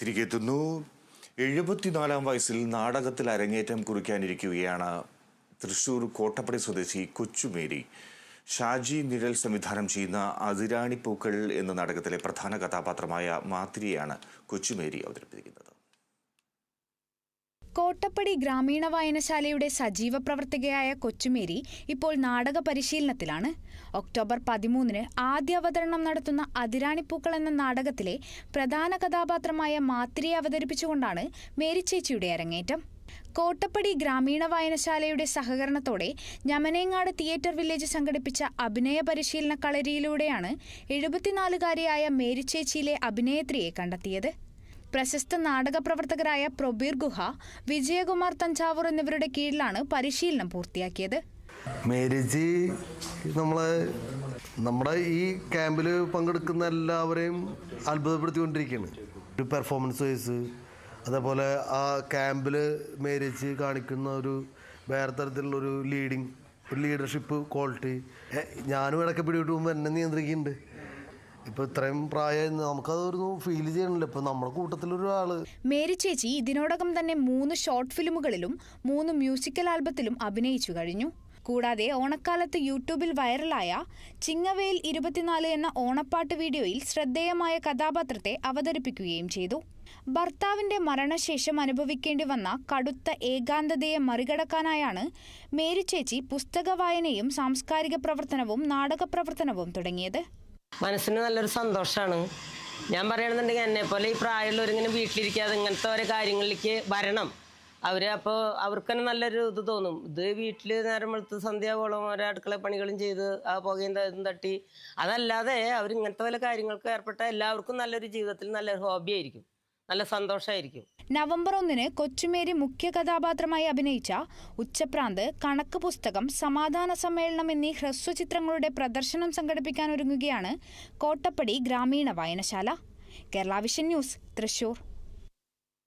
തിരികെ എത്തുന്നു എഴുപത്തിനാലാം വയസ്സിൽ നാടകത്തിൽ അരങ്ങേറ്റം കുറിക്കാനിരിക്കുകയാണ് തൃശൂർ കോട്ടപ്പടി സ്വദേശി കൊച്ചുമേരി. ഷാജി നിഴൽ സംവിധാനം ചെയ്യുന്ന അതിരാണിപ്പൂക്കൾ എന്ന നാടകത്തിലെ പ്രധാന കഥാപാത്രമായ മാത്രിയാണ് കൊച്ചുമേരി അവതരിപ്പിക്കുന്നത്. കോട്ടപ്പടി ഗ്രാമീണ വായനശാലയുടെ സജീവ പ്രവർത്തകയായ കൊച്ചുമേരി ഇപ്പോൾ നാടക പരിശീലനത്തിലാണ്. ഒക്ടോബർ പതിമൂന്നിന് ആദ്യ അവതരണം നടത്തുന്ന അതിരാണിപ്പൂക്കൾ എന്ന നാടകത്തിലെ പ്രധാന കഥാപാത്രമായ മാത്രിയെ അവതരിപ്പിച്ചുകൊണ്ടാണ് മേരി ചേച്ചിയുടെ അരങ്ങേറ്റം. കോട്ടപ്പടി ഗ്രാമീണ വായനശാലയുടെ സഹകരണത്തോടെ ഞമനേങ്ങാട് തിയേറ്റർ വില്ലേജ് സംഘടിപ്പിച്ച അഭിനയ പരിശീലന കളരിയിലൂടെയാണ് എഴുപത്തിനാലുകാരിയായ മേരിച്ചേച്ചിയിലെ അഭിനേത്രിയെ കണ്ടെത്തിയത്. പ്രശസ്ത നാടക പ്രവർത്തകരായ പ്രൊബീർ ഗുഹ വിജയകുമാർ തഞ്ചാവൂർ എന്നിവരുടെ കീഴിലാണ് പരിശീലനം പൂർത്തിയാക്കിയത്. മേരിജി നമ്മളെ നമ്മുടെ ഈ ക്യാമ്പിൽ പങ്കെടുക്കുന്ന എല്ലാവരെയും അത്ഭുതപ്പെടുത്തിക്കൊണ്ടിരിക്കുകയാണ്. ഒരു പെർഫോമൻസ് വൈസ് അതേപോലെ ആ ക്യാമ്പിൽ മേരിജ് കാണിക്കുന്ന ഒരു വേറെ തരത്തിലുള്ളൊരു ലീഡിങ് ഒരു ലീഡർഷിപ്പ് ക്വാളിറ്റി ഞാനും ഇടയ്ക്ക് പിടിവിട്ട് പോകുമ്പോൾ എന്നെ നിയന്ത്രിക്കുന്നുണ്ട്. ഇപ്പോൾ ഇത്രയും പ്രായം നമുക്കതൊരു ഫീൽ ചെയ്യണില്ല. ഇപ്പൊ നമ്മുടെ കൂട്ടത്തിലൊരാൾ മേരി ചേച്ചി ഇതിനോടകം തന്നെ മൂന്ന് ഷോർട്ട് ഫിലിമുകളിലും മൂന്ന് മ്യൂസിക്കൽ ആൽബത്തിലും അഭിനയിച്ചു കഴിഞ്ഞു. കൂടാതെ ഓണക്കാലത്ത് യൂട്യൂബിൽ വൈറലായ ചിങ്ങവേൽ ഇരുപത്തിനാല് എന്ന ഓണപ്പാട്ട് വീഡിയോയിൽ ശ്രദ്ധേയമായ കഥാപാത്രത്തെ അവതരിപ്പിക്കുകയും ചെയ്തു. ഭർത്താവിന്റെ മരണശേഷം അനുഭവിക്കേണ്ടി വന്ന കടുത്ത ഏകാന്തതയെ മറികടക്കാനായാണ് മേരി ചേച്ചി പുസ്തക വായനയും സാംസ്കാരിക പ്രവർത്തനവും നാടക പ്രവർത്തനവും തുടങ്ങിയത്. മനസ്സിന് നല്ലൊരു സന്തോഷമാണ് ഞാൻ പറയണമെന്നുണ്ടെങ്കിൽ എന്നെ പോലെ ഈ പ്രായമുള്ളവരിങ്ങനെ വീട്ടിലിരിക്കാതെ ഇങ്ങനത്തെ ഓരോ കാര്യങ്ങളിലേക്ക് വരണം. അവർ അപ്പോൾ അവർക്ക് തന്നെ നല്ലൊരു ഇത് തോന്നും. ഇത് വീട്ടിൽ നേരം വെളുത്ത് സന്ധ്യാവോളം ഓരോ അടുക്കള പണികളും ചെയ്ത് ആ പുകയും ഇതും തട്ടി. അതല്ലാതെ അവർ ഇങ്ങനത്തെ വല്ല കാര്യങ്ങൾക്ക് ഏർപ്പെട്ട എല്ലാവർക്കും നല്ലൊരു ജീവിതത്തിൽ നല്ലൊരു ഹോബി ആയിരിക്കും നല്ല സന്തോഷമായിരിക്കും നവംബർ ഒന്നിന് കൊച്ചുമേരി മുഖ്യ കഥാപാത്രമായി അഭിനയിച്ച ഉച്ചപ്രാന്ത് കണക്ക് പുസ്തകം സമാധാന സമ്മേളനം എന്നീ ഹ്രസ്വചിത്രങ്ങളുടെ പ്രദർശനം സംഘടിപ്പിക്കാൻ ഒരുങ്ങുകയാണ് കോട്ടപ്പടി ഗ്രാമീണ വായനശാല. Kerala vision news Thrissur.